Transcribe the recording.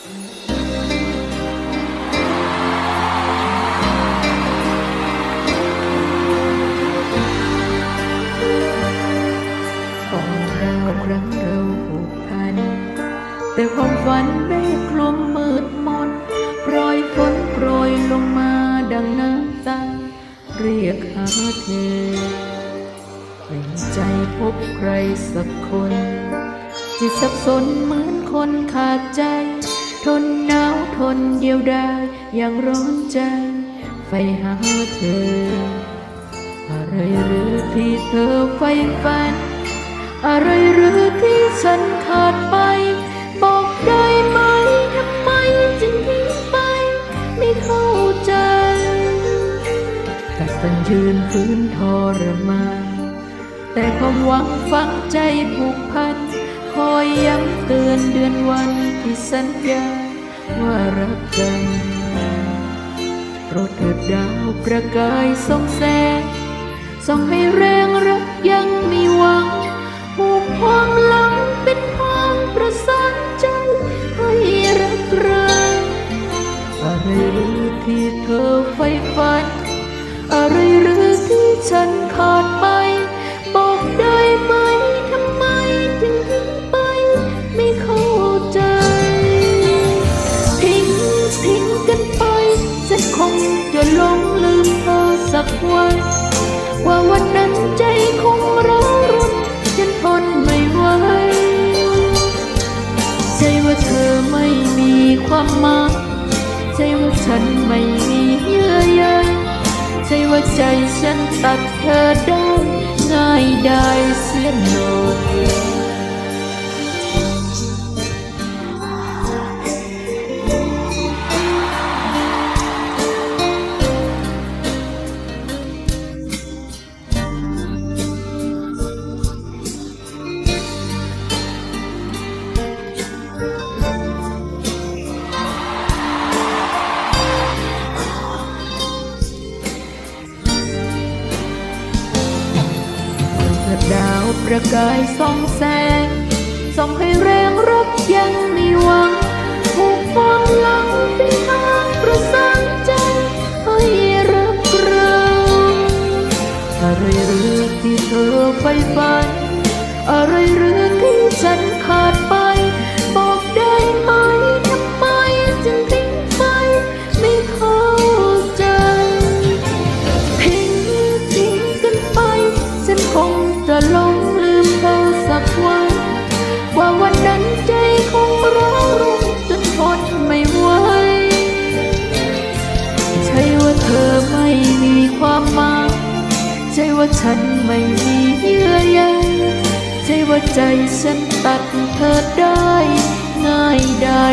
ก่อนเราครั้งเราผูกพัน แต่ความฝันได้คลุมมืดมนโปรยฝนโปรยลงมาดังน้ำตาเรียกหาเธอไม่ใจพบใครสักคน จิตสับสนเหมือนคนขาดใจ ทนหนาวทนเดียวดายอย่างร้อนใจ ไฟหาเธอ อะไรหรือที่เธอไฟฝัน อะไรหรือที่ฉันขาดไป บอกได้ไหมทำไมจึงทิ้งไป ไม่เข้าใจกัดฟันยืนฝืนทรมานแต่ความหวังฝังใจผูกพัน อยย้ำเตือนเดือนวันที่สัญญาว่ารักกันโปรดเถิดดาวประกายส่องแสงส่องให้แรงรักยังมีหวังผูกความหลังเป็นทางประสานใจให้รักเราอะไรหรือที่เธอไฟฝันอะไร สักวัน ว่าวันนั้นใจคงร้อนรนฉันทนไม่ไหวใช่ว่าเธอไม่มีความหมายใช่ว่าฉันไม่มีเยื่อใยใช่ว่าใจฉันตัดเธอได้ง่ายได้เสียหน่อย ประกายส่องแสงส่องให้แรงรักยังมีหวังผูกฟองลังเป็นทางประสานใจให้รักเราอะไรหรือที่เธอไฟฝัน อะไรหรือที่ฉันขาดไป ฉันไม่มีเยื่อใยใช่ว่าใจฉันตัดเธอได้ ง่ายได้